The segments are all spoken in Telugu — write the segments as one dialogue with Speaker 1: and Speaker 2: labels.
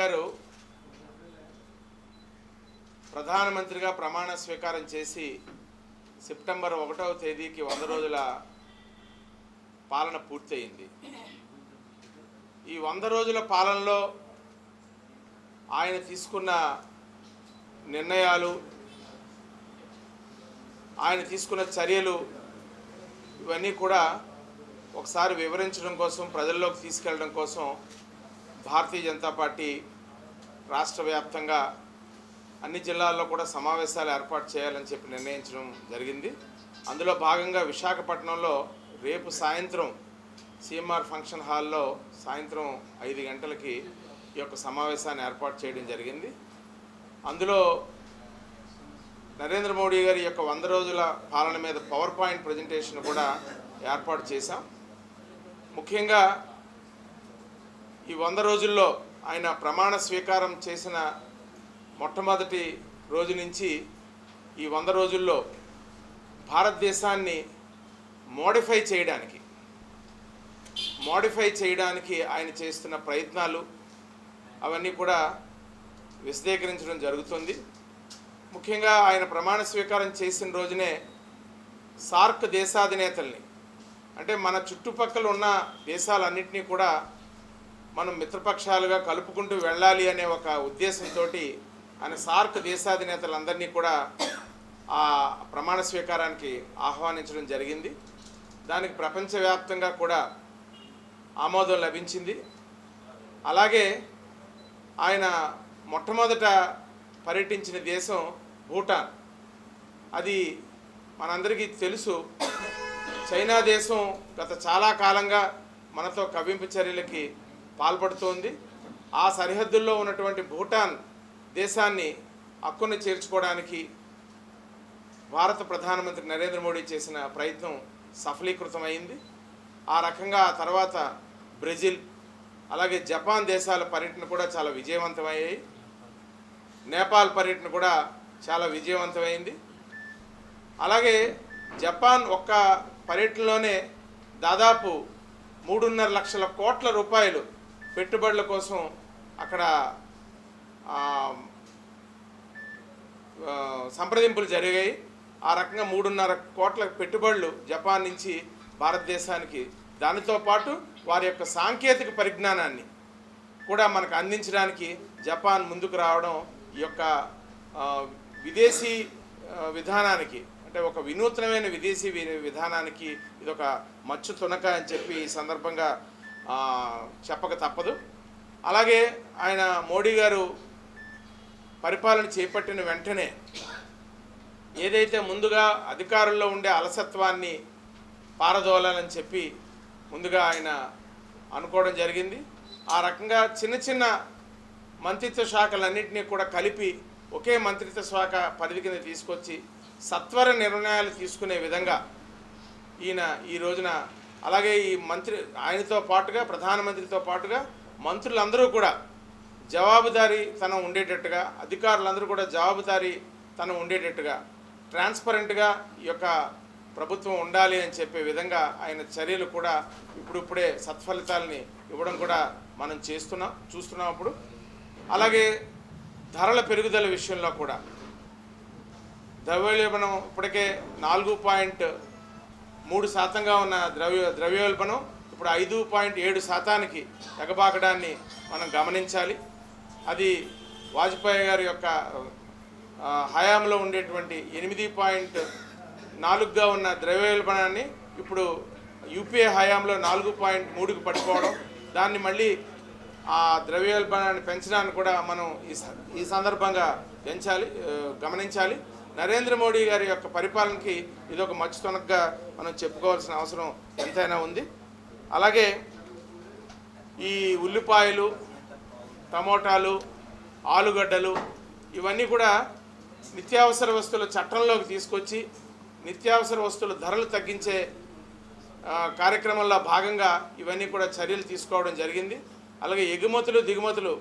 Speaker 1: గారు ప్రధానమంత్రిగా ప్రమాణ స్వీకారం చేసి సెప్టెంబర్ ఒకటవ తేదీకి వంద రోజుల పాలన పూర్తయింది. ఈ వంద రోజుల పాలనలో ఆయన తీసుకున్న నిర్ణయాలు ఆయన తీసుకున్న చర్యలు ఇవన్నీ కూడా ఒకసారి వివరించడం కోసం ప్రజల్లోకి తీసుకెళ్ళడం కోసం భారతీయ జనతా పార్టీ రాష్ట్ర వ్యాప్తంగా అన్ని జిల్లాల్లో కూడా సమావేశాలు ఏర్పాటు చేయాలని చెప్పి నిర్ణయించడం జరిగింది. అందులో భాగంగా విశాఖపట్నంలో రేపు సాయంత్రం సిఎంఆర్ ఫంక్షన్ హాల్లో సాయంత్రం ఐదు గంటలకి ఈ యొక్క సమావేశాన్ని ఏర్పాటు చేయడం జరిగింది. అందులో నరేంద్ర మోడీ గారి యొక్క వంద రోజుల పాలన మీద పవర్ పాయింట్ ప్రజెంటేషన్ కూడా ఏర్పాటు చేశాం. ముఖ్యంగా ఈ వంద రోజుల్లో ఆయన ప్రమాణ స్వీకారం చేసిన మొట్టమొదటి రోజు నుంచి ఈ వంద రోజుల్లో భారతదేశాన్ని మోడిఫై చేయడానికి మోడిఫై చేయడానికి ఆయన చేస్తున్న ప్రయత్నాలు అవన్నీ కూడా విశదీకరించడం జరుగుతుంది. ముఖ్యంగా ఆయన ప్రమాణ స్వీకారం చేసిన రోజునే సార్క్ దేశాధినేతల్ని అంటే మన చుట్టుపక్కల ఉన్న దేశాలన్నింటినీ కూడా మనం మిత్రపక్షాలుగా కలుపుకుంటూ వెళ్ళాలి అనే ఒక ఉద్దేశంతో ఆయన సార్క్ దేశాధినేతలందరినీ కూడా ఆ ప్రమాణ స్వీకారానికి ఆహ్వానించడం జరిగింది. దానికి ప్రపంచవ్యాప్తంగా కూడా ఆమోదం లభించింది. అలాగే ఆయన మొట్టమొదట పర్యటించిన దేశం భూటాన్. అది మనందరికీ తెలుసు. చైనా దేశం గత చాలా కాలంగా మనతో కవింపు చర్యలకి పాల్పడుతోంది. ఆ సరిహద్దుల్లో ఉన్నటువంటి భూటాన్ దేశాన్ని హక్కును చేర్చుకోవడానికి భారత ప్రధానమంత్రి నరేంద్ర మోడీ చేసిన ప్రయత్నం సఫలీకృతమైంది. ఆ రకంగా ఆ తర్వాత బ్రెజిల్ అలాగే జపాన్ దేశాల పర్యటన కూడా చాలా విజయవంతమయ్యాయి. నేపాల్ పర్యటన కూడా చాలా విజయవంతమైంది. అలాగే జపాన్ ఒక్క పర్యటనలోనే దాదాపు మూడున్నర లక్షల కోట్ల రూపాయలు పెట్టుబడుల కోసం అక్కడ సంప్రదింపులు జరిగాయి. ఆ రకంగా మూడున్నర కోట్ల పెట్టుబడులు జపాన్ నుంచి భారతదేశానికి. దానితో పాటు వారి యొక్క సాంకేతిక పరిజ్ఞానాన్ని కూడా మనకు అందించడానికి జపాన్ ముందుకు రావడం ఈ యొక్క విదేశీ విధానానికి అంటే ఒక వినూత్నమైన విదేశీ విధానానికి ఇది ఒక మచ్చు తునక అని చెప్పి ఈ సందర్భంగా చెప్పక తప్పదు. అలాగే ఆయన మోడీ గారు పరిపాలన చేపట్టిన వెంటనే ఏదైతే ముందుగా అధికారుల్లో ఉండే అలసత్వాన్ని పారదోలాలని చెప్పి ముందుగా ఆయన అనుకోవడం జరిగింది. ఆ రకంగా చిన్న చిన్న మంత్రిత్వ శాఖలన్నింటినీ కూడా కలిపి ఒకే మంత్రిత్వ శాఖ పరిధి కింద తీసుకొచ్చి సత్వర నిర్ణయాలు తీసుకునే విధంగా ఈయన ఈ రోజున అలాగే ఈ మంత్రి ఆయనతో పాటుగా ప్రధానమంత్రితో పాటుగా మంత్రులందరూ కూడా జవాబుదారీ తనం ఉండేటట్టుగా అధికారులందరూ కూడా జవాబుదారీ తనం ఉండేటట్టుగా ట్రాన్స్పరెంట్గా ఈ యొక్క ప్రభుత్వం ఉండాలి అని చెప్పే విధంగా ఆయన చర్యలు కూడా ఇప్పుడిప్పుడే సత్ఫలితాలని ఇవ్వడం కూడా మనం చేస్తున్నాం చూస్తున్నాం అప్పుడు. అలాగే ధరల పెరుగుదల విషయంలో కూడా ద్రవ్యోల్బణం ఇప్పటికే నాలుగు పాయింట్ మూడు శాతంగా ఉన్న ద్రవ్య ద్రవ్యోల్బణం ఇప్పుడు ఐదు పాయింట్ ఏడు శాతానికి ఎగబాకడాన్ని మనం గమనించాలి. అది వాజ్పేయి గారి యొక్క హయాంలో ఉండేటువంటి ఎనిమిది పాయింట్ నాలుగుగా ఉన్న ద్రవ్యోల్బణాన్ని ఇప్పుడు యూపీఏ హయాంలో నాలుగు పాయింట్ మూడుకు పడిపోవడం దాన్ని మళ్ళీ ఆ ద్రవ్యోల్బణాన్ని పెంచడానికి కూడా మనం ఈ స- ఈ సందర్భంగా పెంచాలి గమనించాలి. నరేంద్ర మోడీ గారి యొక్క పరిపాలనకి ఇది ఒక మచ్చుతొనకగా మనం చెప్పుకోవాల్సిన అవసరం ఎంతైనా ఉంది. అలాగే ఈ ఉల్లిపాయలు టమోటాలు ఆలుగడ్డలు ఇవన్నీ కూడా నిత్యావసర వస్తువుల చట్టంలోకి తీసుకొచ్చి నిత్యావసర వస్తువుల ధరలు తగ్గించే కార్యక్రమంలో భాగంగా ఇవన్నీ కూడా చర్యలు తీసుకోవడం జరిగింది. అలాగే ఎగుమతులు దిగుమతులు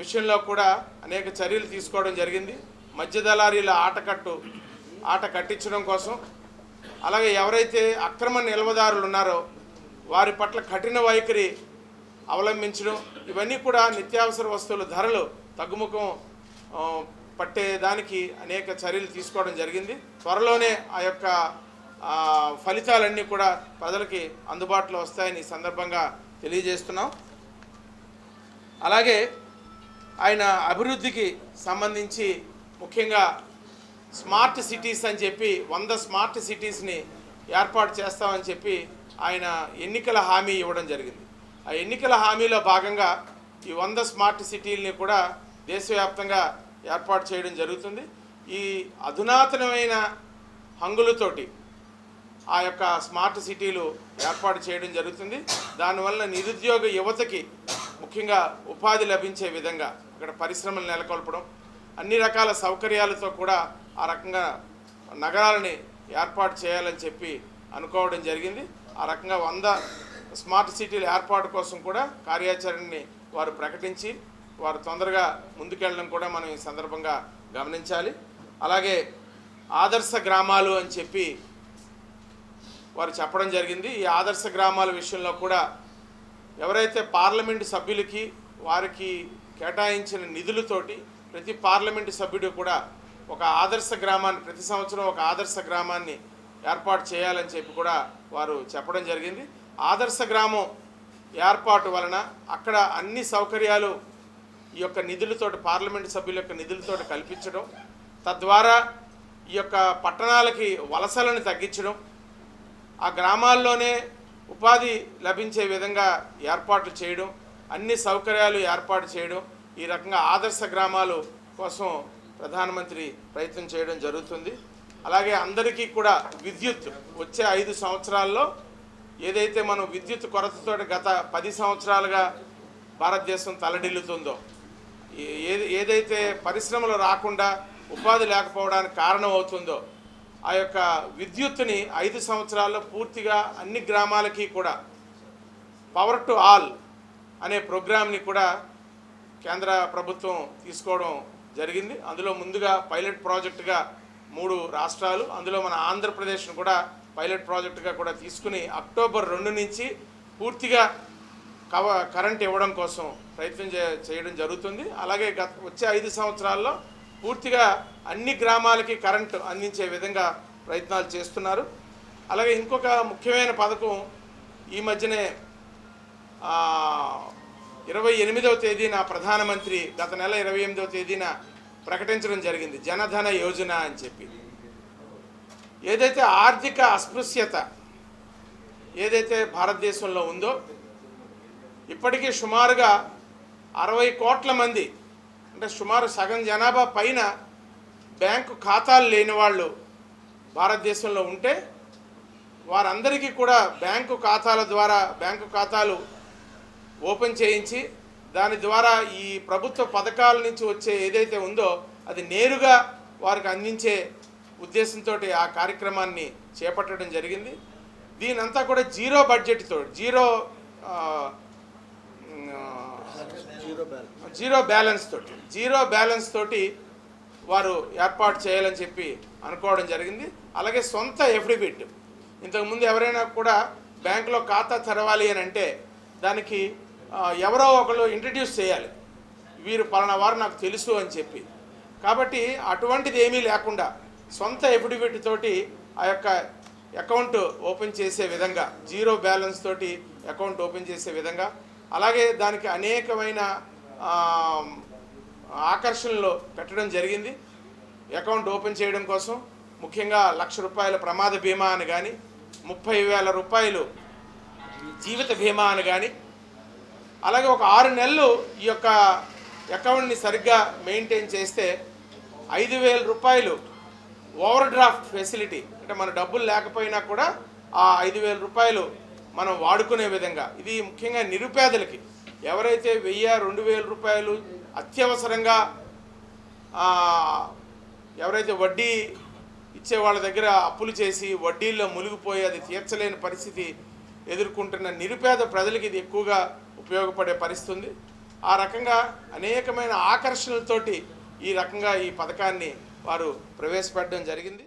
Speaker 1: విషయంలో కూడా అనేక చర్యలు తీసుకోవడం జరిగింది. మధ్య దళారీల ఆటకట్టు ఆట కట్టించడం కోసం. అలాగే ఎవరైతే అక్రమ నిల్వదారులు ఉన్నారో వారి పట్ల కఠిన వైఖరి అవలంబించడం ఇవన్నీ కూడా నిత్యావసర వస్తువుల ధరలు తగ్గుముఖం పట్టేదానికి అనేక చర్యలు తీసుకోవడం జరిగింది. త్వరలోనే ఆ యొక్క ఫలితాలన్నీ కూడా ప్రజలకి అందుబాటులో వస్తాయని సందర్భంగా తెలియజేస్తున్నాం. అలాగే ఆయన అభివృద్ధికి సంబంధించి ముఖ్యంగా స్మార్ట్ సిటీస్ అని చెప్పి వంద స్మార్ట్ సిటీస్ని ఏర్పాటు చేస్తామని చెప్పి ఆయన ఎన్నికల హామీ ఇవ్వడం జరిగింది. ఆ ఎన్నికల హామీలో భాగంగా ఈ వంద స్మార్ట్ సిటీల్ని కూడా దేశవ్యాప్తంగా ఏర్పాటు చేయడం జరుగుతుంది. ఈ అధునాతనమైన హంగులతోటి ఆ యొక్క స్మార్ట్ సిటీలు ఏర్పాటు చేయడం జరుగుతుంది. దానివల్ల నిరుద్యోగ యువతకి ముఖ్యంగా ఉపాధి లభించే విధంగా అక్కడ పరిశ్రమలు నెలకొల్పడం అన్ని రకాల సౌకర్యాలతో కూడా ఆ రకంగా నగరాలని ఏర్పాటు చేయాలని చెప్పి అనుకోవడం జరిగింది. ఆ రకంగా వంద స్మార్ట్ సిటీల ఏర్పాటు కోసం కూడా కార్యాచరణని వారు ప్రకటించి వారు తొందరగా ముందుకెళ్ళడం కూడా మనం ఈ సందర్భంగా గమనించాలి. అలాగే ఆదర్శ గ్రామాలు అని చెప్పి వారు చెప్పడం జరిగింది. ఈ ఆదర్శ గ్రామాల విషయంలో కూడా ఎవరైతే పార్లమెంటు సభ్యులకి వారికి కేటాయించిన నిధులతోటి ప్రతి పార్లమెంటు సభ్యుడు కూడా ఒక ఆదర్శ గ్రామాన్ని ప్రతి సంవత్సరం ఒక ఆదర్శ గ్రామాన్ని ఏర్పాటు చేయాలని చెప్పి కూడా వారు చెప్పడం జరిగింది. ఆదర్శ గ్రామం ఏర్పాటు వలన అక్కడ అన్ని సౌకర్యాలు ఈ యొక్క నిధులతో పార్లమెంటు సభ్యుల యొక్క నిధులతో కల్పించడం తద్వారా ఈ యొక్క పట్టణాలకి వలసలను తగ్గించడం ఆ గ్రామాల్లోనే ఉపాధి లభించే విధంగా ఏర్పాట్లు చేయడం అన్ని సౌకర్యాలు ఏర్పాటు చేయడం ఈ రకంగా ఆదర్శ గ్రామాలు కోసం ప్రధానమంత్రి ప్రయత్నం చేయడం జరుగుతుంది. అలాగే అందరికీ కూడా విద్యుత్ వచ్చే ఐదు సంవత్సరాల్లో ఏదైతే మనం విద్యుత్ కొరతతో గత పది సంవత్సరాలుగా భారతదేశం తలడిల్లుతుందో ఏది ఏదైతే పరిశ్రమలు రాకుండా ఉపాధి లేకపోవడానికి కారణం అవుతుందో ఆ యొక్క విద్యుత్తుని ఐదు సంవత్సరాల్లో పూర్తిగా అన్ని గ్రామాలకి కూడా పవర్ టు ఆల్ అనే ప్రోగ్రామ్ని కూడా కేంద్ర ప్రభుత్వం తీసుకోవడం జరిగింది. అందులో ముందుగా పైలట్ ప్రాజెక్టుగా మూడు రాష్ట్రాలు అందులో మన ఆంధ్రప్రదేశ్ను కూడా పైలట్ ప్రాజెక్టుగా కూడా తీసుకుని అక్టోబర్ రెండు నుంచి పూర్తిగా కవ కరెంట్ ఇవ్వడం కోసం ప్రయత్నం చే చేయడం జరుగుతుంది. అలాగే గత వచ్చే ఐదు సంవత్సరాల్లో పూర్తిగా అన్ని గ్రామాలకి కరెంటు అందించే విధంగా ప్రయత్నాలు చేస్తున్నారు. అలాగే ఇంకొక ముఖ్యమైన పథకం ఈ మధ్యనే ఇరవై ఎనిమిదవ తేదీన ప్రధానమంత్రి గత నెల ఇరవై ఎనిమిదవ తేదీన ప్రకటించడం జరిగింది. జనధన యోజన అని చెప్పి. ఏదైతే ఆర్థిక అస్పృశ్యత ఏదైతే భారతదేశంలో ఉందో ఇప్పటికీ సుమారుగా అరవై కోట్ల మంది అంటే సుమారు సగం జనాభా పైన బ్యాంకు ఖాతాలు లేని వాళ్ళు భారతదేశంలో ఉంటే వారందరికీ కూడా బ్యాంకు ఖాతాల ద్వారా బ్యాంకు ఖాతాలు ఓపెన్ చేయించి దాని ద్వారా ఈ ప్రభుత్వ పథకాల నుంచి వచ్చే ఏదైతే ఉందో అది నేరుగా వారికి అందించే ఉద్దేశంతో ఆ కార్యక్రమాన్ని చేపట్టడం జరిగింది. దీనంతా కూడా జీరో బడ్జెట్తో జీరో జీరో బ్యాలెన్స్ తోటి జీరో బ్యాలెన్స్ తోటి వారు ఏర్పాటు చేయాలని చెప్పి అనుకోవడం జరిగింది. అలాగే సొంత ఎఫిడవిట్ ఇంతకుముందు ఎవరైనా కూడా బ్యాంకులో ఖాతా తెరవాలి అని అంటే దానికి ఎవరో ఒకళ్ళు ఇంట్రడ్యూస్ చేయాలి. వీరు పలానా వారు నాకు తెలుసు అని చెప్పి. కాబట్టి అటువంటిది ఏమీ లేకుండా సొంత ఎఫిడవిట్ తోటి ఆ యొక్క అకౌంట్ ఓపెన్ చేసే విధంగా జీరో బ్యాలెన్స్ తోటి అకౌంట్ ఓపెన్ చేసే విధంగా అలాగే దానికి అనేకమైన ఆకర్షణలు పెట్టడం జరిగింది. అకౌంట్ ఓపెన్ చేయడం కోసం ముఖ్యంగా లక్ష రూపాయల ప్రమాద బీమా అని కానీ ముప్పై వేల రూపాయలు జీవిత బీమా అని కానీ అలాగే ఒక ఆరు నెలలు ఈ యొక్క అకౌంట్ని సరిగ్గా మెయింటైన్ చేస్తే ఐదు వేల రూపాయలు ఓవర్ డ్రాఫ్ట్ ఫెసిలిటీ అంటే మన డబ్బులు లేకపోయినా కూడా ఆ ఐదు వేల రూపాయలు మనం వాడుకునే విధంగా. ఇది ముఖ్యంగా నిరుపేదలకి. ఎవరైతే వెయ్యి రెండు వేల రూపాయలు అత్యవసరంగా ఎవరైతే వడ్డీ ఇచ్చే వాళ్ళ దగ్గర అప్పులు చేసి వడ్డీల్లో మునిగిపోయి అది తీర్చలేని పరిస్థితి ఎదుర్కొంటున్న నిరుపేద ప్రజలకి ఇది ఎక్కువగా ఉపయోగపడే పరిస్థితి ఉంది ఆ రకంగా అనేకమైన ఆకర్షణలతోటి ఈ రకంగా ఈ పథకాన్ని వారు ప్రవేశపెట్టడం జరిగింది.